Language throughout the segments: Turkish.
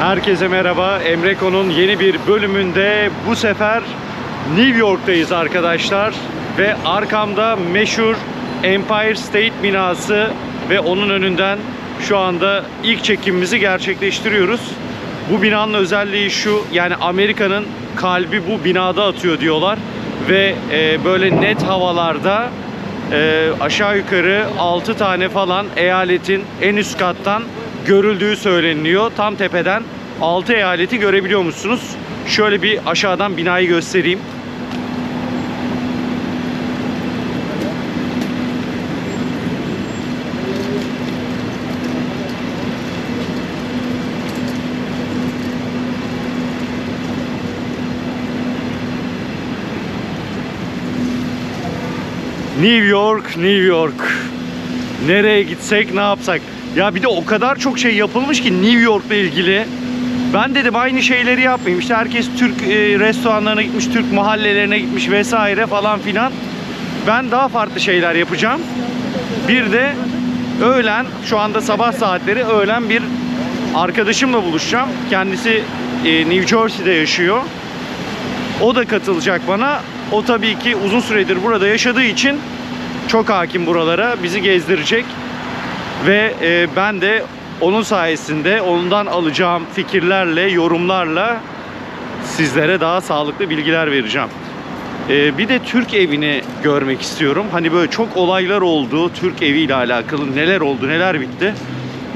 Herkese merhaba. Emreko'nun yeni bir bölümünde bu sefer New York'tayız arkadaşlar. Ve arkamda meşhur Empire State binası ve onun önünden şu anda ilk çekimimizi gerçekleştiriyoruz. Bu binanın özelliği şu yani Amerika'nın kalbi bu binada atıyor diyorlar. Ve e, böyle net havalarda e, aşağı yukarı 6 tane falan eyaletin en üst kattan görüldüğü söyleniyor. Tam tepeden 6 eyaleti görebiliyor musunuz? Şöyle bir aşağıdan binayı göstereyim. New York, New York. Nereye gitsek, ne yapsak? Ya bir de o kadar çok şey yapılmış ki New York'la ilgili. Ben dedim aynı şeyleri yapmayayım. İşte herkes Türk e, restoranlarına gitmiş, Türk mahallelerine gitmiş vesaire falan filan. Ben daha farklı şeyler yapacağım. Bir de öğlen, şu anda sabah saatleri öğlen bir arkadaşımla buluşacağım. Kendisi e, New Jersey'de yaşıyor. O da katılacak bana. O tabii ki uzun süredir burada yaşadığı için çok hakim buralara. Bizi gezdirecek. Ve e, ben de onun sayesinde ondan alacağım fikirlerle, yorumlarla sizlere daha sağlıklı bilgiler vereceğim. E, bir de Türk evini görmek istiyorum. Hani böyle çok olaylar oldu Türk eviyle alakalı. Neler oldu, neler bitti.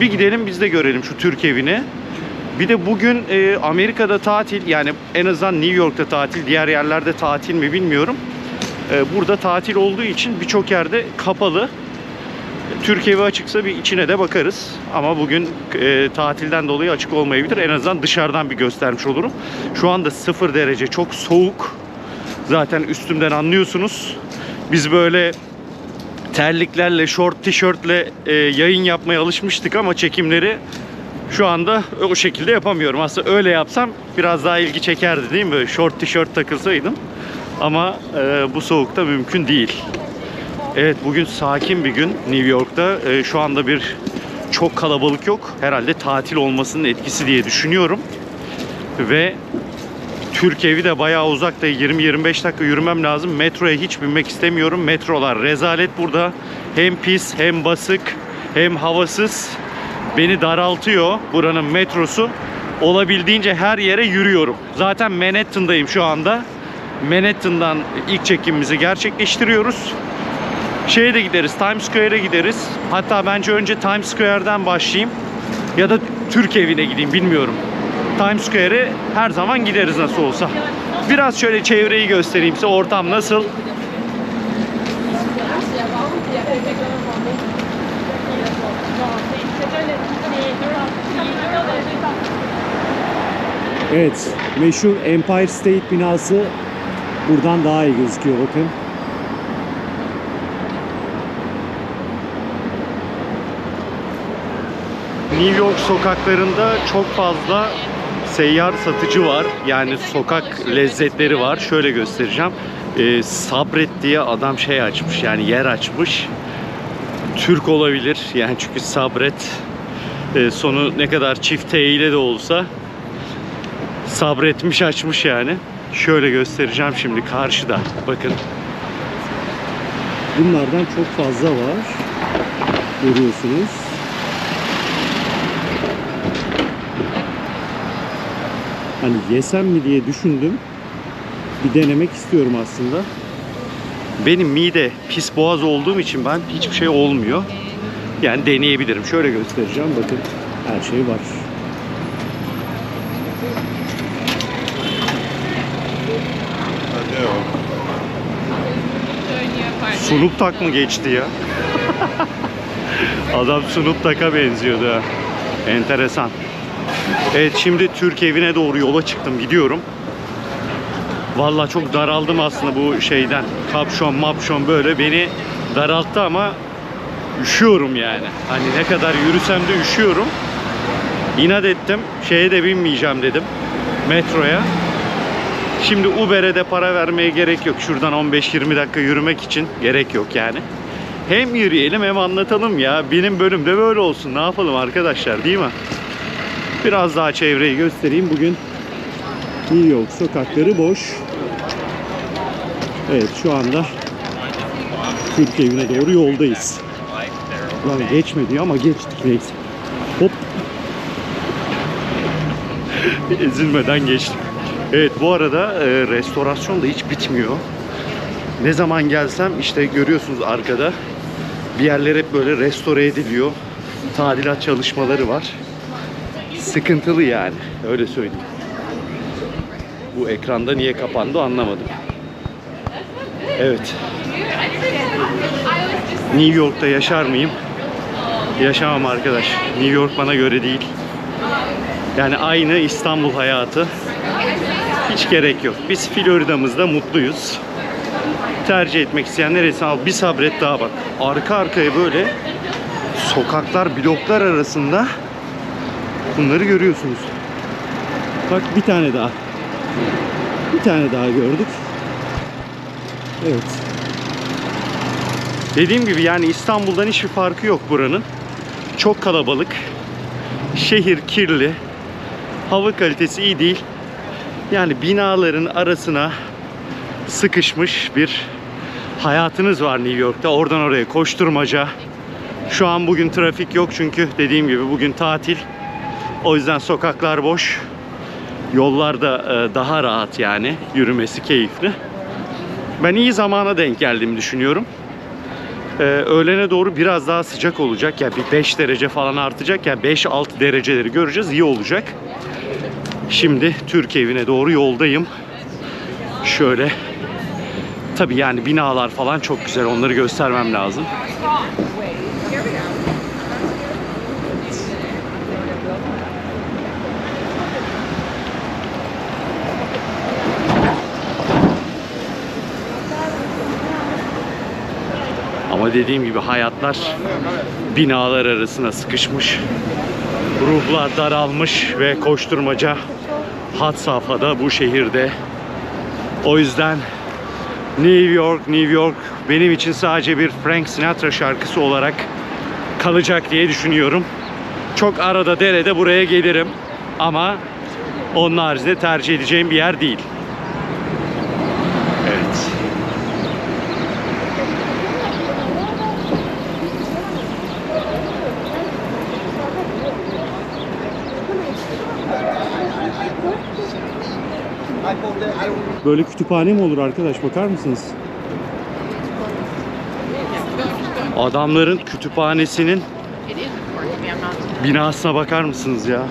Bir gidelim biz de görelim şu Türk evini. Bir de bugün e, Amerika'da tatil yani en azından New York'ta tatil, diğer yerlerde tatil mi bilmiyorum. E, burada tatil olduğu için birçok yerde kapalı. Türk evi açıksa bir içine de bakarız. Ama bugün e, tatilden dolayı açık olmayabilir. En azından dışarıdan bir göstermiş olurum. Şu anda 0 derece çok soğuk. Zaten üstümden anlıyorsunuz. Biz böyle terliklerle, short tişörtle e, yayın yapmaya alışmıştık ama çekimleri şu anda o şekilde yapamıyorum. Aslında öyle yapsam biraz daha ilgi çekerdi değil mi? Böyle short tişört takılsaydım. Ama e, bu soğukta mümkün değil. Evet bugün sakin bir gün New York'ta. E, şu anda bir çok kalabalık yok. Herhalde tatil olmasının etkisi diye düşünüyorum. Ve Türk evi de bayağı uzakta. 20-25 dakika yürümem lazım. Metroya hiç binmek istemiyorum. Metrolar rezalet burada. Hem pis hem basık hem havasız. Beni daraltıyor buranın metrosu. Olabildiğince her yere yürüyorum. Zaten Manhattan'dayım şu anda. Manhattan'dan ilk çekimimizi gerçekleştiriyoruz. Şeye de gideriz, Times Square'e gideriz. Hatta bence önce Times Square'den başlayayım. Ya da Türk evine gideyim bilmiyorum. Times Square'e her zaman gideriz nasıl olsa. Biraz şöyle çevreyi göstereyim size. Ortam nasıl? Evet, meşhur Empire State binası buradan daha iyi gözüküyor bakın. New York sokaklarında çok fazla seyyar satıcı var. Yani sokak lezzetleri var. Şöyle göstereceğim. Ee, sabret diye adam şey açmış yani yer açmış. Türk olabilir yani çünkü sabret e, sonu ne kadar çift T ile de olsa sabretmiş açmış yani. Şöyle göstereceğim şimdi karşıda. Bakın Bunlardan çok fazla var. Görüyorsunuz. Hani yesem mi diye düşündüm. Bir denemek istiyorum aslında. benim mide pis boğaz olduğum için ben hiçbir şey olmuyor. Yani deneyebilirim. Şöyle göstereceğim. Bakın her şey var. Snoop Tak mı geçti ya? Adam Snoop Tak'a benziyordu ha. Enteresan. Evet şimdi Türk evine doğru yola çıktım gidiyorum. Vallahi çok daraldım aslında bu şeyden. Kapşon mapşon böyle beni daralttı ama üşüyorum yani. Hani ne kadar yürüsem de üşüyorum. İnat ettim. Şeye de binmeyeceğim dedim. Metroya. Şimdi Uber'e de para vermeye gerek yok. Şuradan 15-20 dakika yürümek için gerek yok yani. Hem yürüyelim hem anlatalım ya. Benim bölümde böyle olsun. Ne yapalım arkadaşlar değil mi? Biraz daha çevreyi göstereyim. Bugün New York sokakları boş. Evet şu anda Türk evine doğru yoldayız. Lan geçmedi ama geçtik neyse. Hop. Ezilmeden geçtim. Evet bu arada e, restorasyon da hiç bitmiyor. Ne zaman gelsem işte görüyorsunuz arkada bir yerler hep böyle restore ediliyor. Tadilat çalışmaları var. Sıkıntılı yani öyle söyleyeyim. Bu ekranda niye kapandı anlamadım. Evet. New York'ta yaşar mıyım? Yaşamam arkadaş. New York bana göre değil. Yani aynı İstanbul hayatı. Hiç gerek yok. Biz Florida'mızda mutluyuz. Tercih etmek isteyen neresi al bir sabret daha bak. Arka arkaya böyle sokaklar, bloklar arasında bunları görüyorsunuz. Bak bir tane daha. Bir tane daha gördük. Evet. Dediğim gibi yani İstanbul'dan hiçbir farkı yok buranın. Çok kalabalık. Şehir kirli. Hava kalitesi iyi değil. Yani binaların arasına sıkışmış bir hayatınız var New York'ta. Oradan oraya koşturmaca. Şu an bugün trafik yok çünkü dediğim gibi bugün tatil. O yüzden sokaklar boş. Yollar da e, daha rahat yani. Yürümesi keyifli. Ben iyi zamana denk geldiğimi düşünüyorum. Ee, öğlene doğru biraz daha sıcak olacak. Yani bir 5 derece falan artacak. Yani 5-6 dereceleri göreceğiz. İyi olacak. Şimdi Türk evine doğru yoldayım. Şöyle. Tabii yani binalar falan çok güzel. Onları göstermem lazım. Dediğim gibi hayatlar binalar arasına sıkışmış. Ruhlar daralmış ve koşturmaca had safhada bu şehirde. O yüzden New York, New York benim için sadece bir Frank Sinatra şarkısı olarak kalacak diye düşünüyorum. Çok arada derede buraya gelirim ama onun haricinde tercih edeceğim bir yer değil. Böyle kütüphane mi olur arkadaş bakar mısınız? Adamların kütüphanesinin binasına bakar mısınız ya?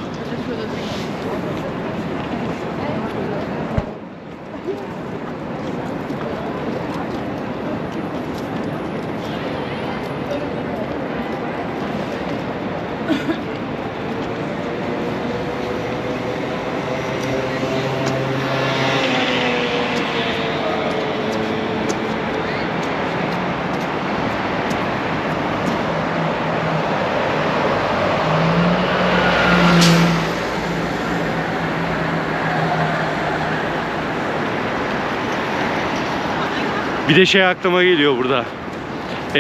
Bir de şey aklıma geliyor burada.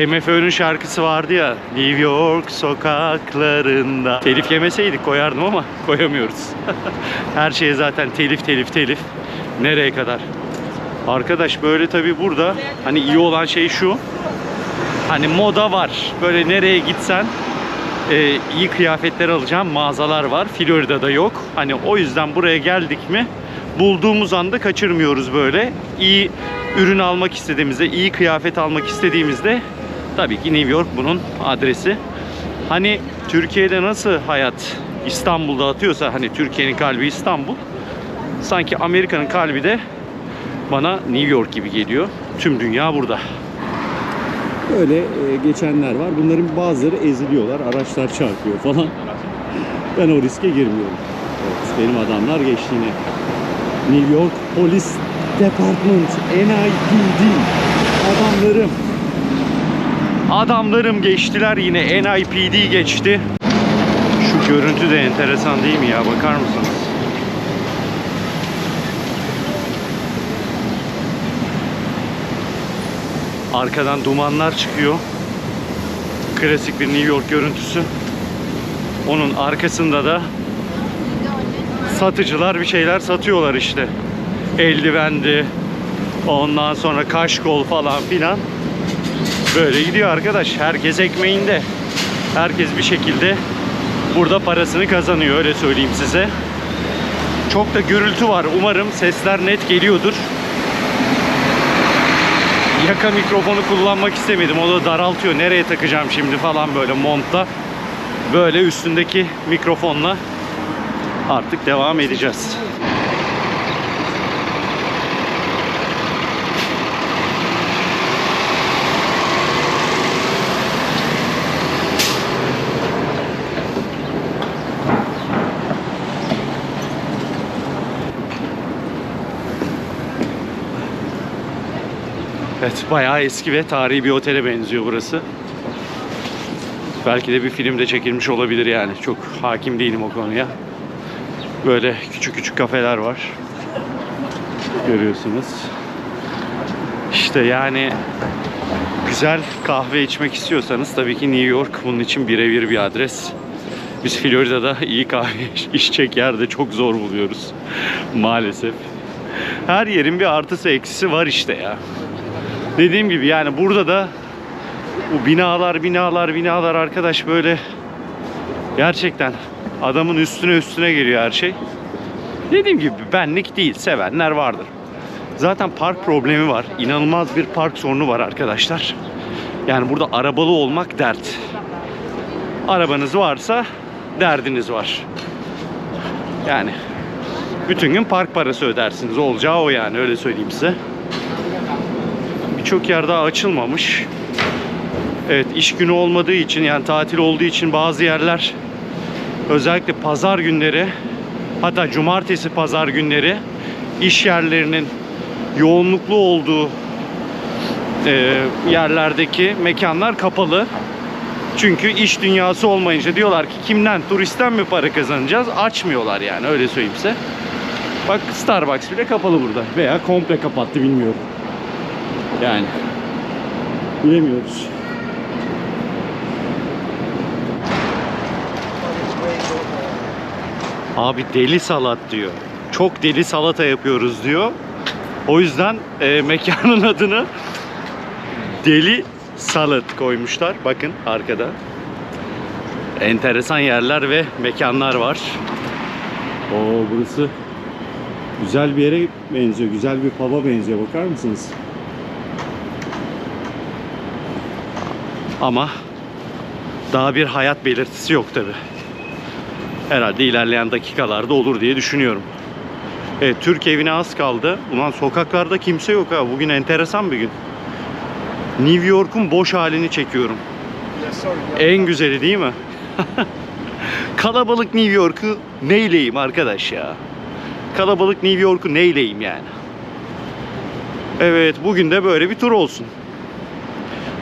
MFÖ'nün şarkısı vardı ya. New York sokaklarında. Telif yemeseydik koyardım ama koyamıyoruz. Her şeye zaten telif telif telif. Nereye kadar? Arkadaş böyle tabii burada hani iyi olan şey şu. Hani moda var. Böyle nereye gitsen e, iyi kıyafetler alacağım mağazalar var. Florida'da yok. Hani o yüzden buraya geldik mi bulduğumuz anda kaçırmıyoruz böyle. İyi ürün almak istediğimizde, iyi kıyafet almak istediğimizde tabii ki New York bunun adresi. Hani Türkiye'de nasıl hayat İstanbul'da atıyorsa hani Türkiye'nin kalbi İstanbul. Sanki Amerika'nın kalbi de bana New York gibi geliyor. Tüm dünya burada. Böyle e, geçenler var. Bunların bazıları eziliyorlar. Araçlar çarpıyor falan. Ben o riske girmiyorum. Benim adamlar geçti. New York Polis Department NIPD adamlarım. Adamlarım geçtiler yine NIPD geçti. Şu görüntü de enteresan değil mi ya bakar mısınız? Arkadan dumanlar çıkıyor. Klasik bir New York görüntüsü. Onun arkasında da satıcılar bir şeyler satıyorlar işte. Eldivendi, ondan sonra kaşkol falan filan. Böyle gidiyor arkadaş. Herkes ekmeğinde. Herkes bir şekilde burada parasını kazanıyor öyle söyleyeyim size. Çok da gürültü var. Umarım sesler net geliyordur. Yaka mikrofonu kullanmak istemedim. O da daraltıyor. Nereye takacağım şimdi falan böyle montta. Böyle üstündeki mikrofonla artık devam edeceğiz. Evet bayağı eski ve tarihi bir otele benziyor burası. Belki de bir film de çekilmiş olabilir yani. Çok hakim değilim o konuya. Böyle küçük küçük kafeler var. Görüyorsunuz. İşte yani güzel kahve içmek istiyorsanız tabii ki New York bunun için birebir bir adres. Biz Florida'da iyi kahve içecek yerde çok zor buluyoruz maalesef. Her yerin bir artısı eksisi var işte ya. Dediğim gibi yani burada da bu binalar binalar binalar arkadaş böyle gerçekten adamın üstüne üstüne geliyor her şey. Dediğim gibi benlik değil sevenler vardır. Zaten park problemi var. İnanılmaz bir park sorunu var arkadaşlar. Yani burada arabalı olmak dert. Arabanız varsa derdiniz var. Yani bütün gün park parası ödersiniz. Olacağı o yani öyle söyleyeyim size. Birçok yer daha açılmamış. Evet iş günü olmadığı için yani tatil olduğu için bazı yerler özellikle pazar günleri hatta cumartesi pazar günleri iş yerlerinin yoğunluklu olduğu e, yerlerdeki mekanlar kapalı. Çünkü iş dünyası olmayınca diyorlar ki kimden turistten mi para kazanacağız? Açmıyorlar yani öyle söyleyeyim size. Bak Starbucks bile kapalı burada veya komple kapattı bilmiyorum. Yani bilemiyoruz. Abi deli salat diyor. Çok deli salata yapıyoruz diyor. O yüzden e, mekanın adını Deli Salat koymuşlar. Bakın arkada. Enteresan yerler ve mekanlar var. Oo burası güzel bir yere benziyor. Güzel bir pub'a benziyor. Bakar mısınız? Ama daha bir hayat belirtisi yok tabi. Herhalde ilerleyen dakikalarda olur diye düşünüyorum. Evet, Türk evine az kaldı. Ulan sokaklarda kimse yok ha. Bugün enteresan bir gün. New York'un boş halini çekiyorum. En güzeli değil mi? Kalabalık New York'u neyleyim arkadaş ya? Kalabalık New York'u neyleyim yani? Evet, bugün de böyle bir tur olsun.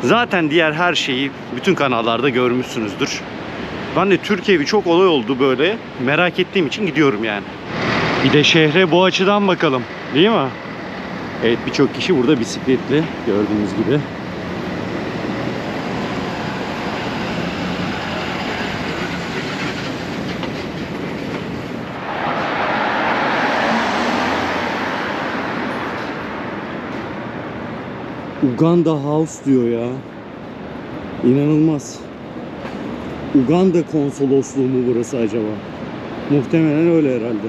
Zaten diğer her şeyi bütün kanallarda görmüşsünüzdür. Ben de Türkiye'yi çok olay oldu böyle. Merak ettiğim için gidiyorum yani. Bir de şehre bu açıdan bakalım. Değil mi? Evet birçok kişi burada bisikletli gördüğünüz gibi. Uganda House diyor ya. İnanılmaz. Uganda konsolosluğu mu burası acaba? Muhtemelen öyle herhalde.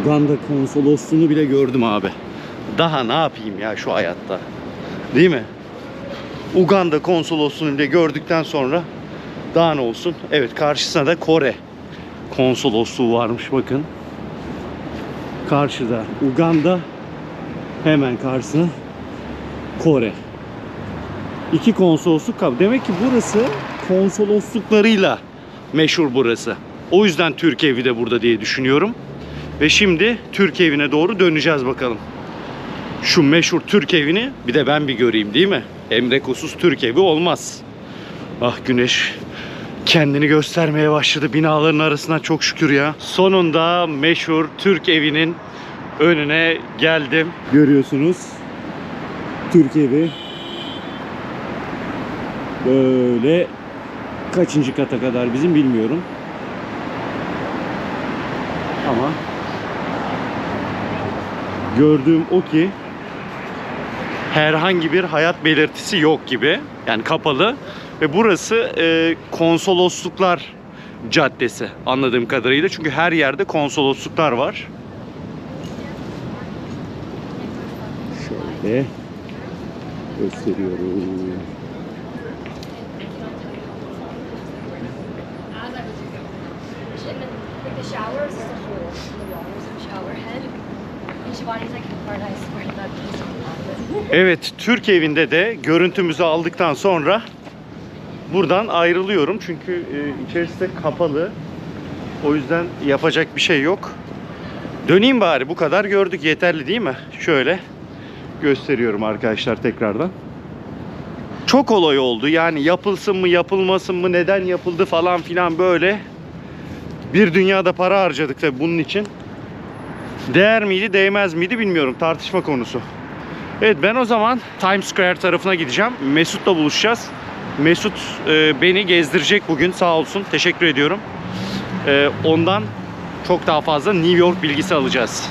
Uganda konsolosluğunu bile gördüm abi. Daha ne yapayım ya şu hayatta? Değil mi? Uganda konsolosluğunu bile gördükten sonra daha ne olsun? Evet karşısına da Kore konsolosluğu varmış bakın. Karşıda Uganda hemen karşısına Kore. İki konsolosluk kal. Demek ki burası konsolosluklarıyla meşhur burası. O yüzden Türk evi de burada diye düşünüyorum. Ve şimdi Türk evine doğru döneceğiz bakalım. Şu meşhur Türk evini bir de ben bir göreyim değil mi? Emre Kusuz Türk evi olmaz. Ah güneş kendini göstermeye başladı binaların arasından çok şükür ya. Sonunda meşhur Türk evinin önüne geldim. Görüyorsunuz. Türk evi. Böyle kaçıncı kata kadar bizim bilmiyorum. Ama gördüğüm o ki herhangi bir hayat belirtisi yok gibi. Yani kapalı. Ve burası e, konsolosluklar caddesi anladığım kadarıyla. Çünkü her yerde konsolosluklar var. şöyle gösteriyorum. Evet, Türk evinde de görüntümüzü aldıktan sonra buradan ayrılıyorum. Çünkü e, içerisi kapalı. O yüzden yapacak bir şey yok. Döneyim bari. Bu kadar gördük. Yeterli değil mi? Şöyle gösteriyorum arkadaşlar tekrardan. Çok olay oldu. Yani yapılsın mı, yapılmasın mı, neden yapıldı falan filan böyle. Bir dünyada para harcadık tabii bunun için. Değer miydi, değmez miydi bilmiyorum. Tartışma konusu. Evet ben o zaman Times Square tarafına gideceğim. Mesut'la buluşacağız. Mesut e, beni gezdirecek bugün sağ olsun. Teşekkür ediyorum. E, ondan çok daha fazla New York bilgisi alacağız.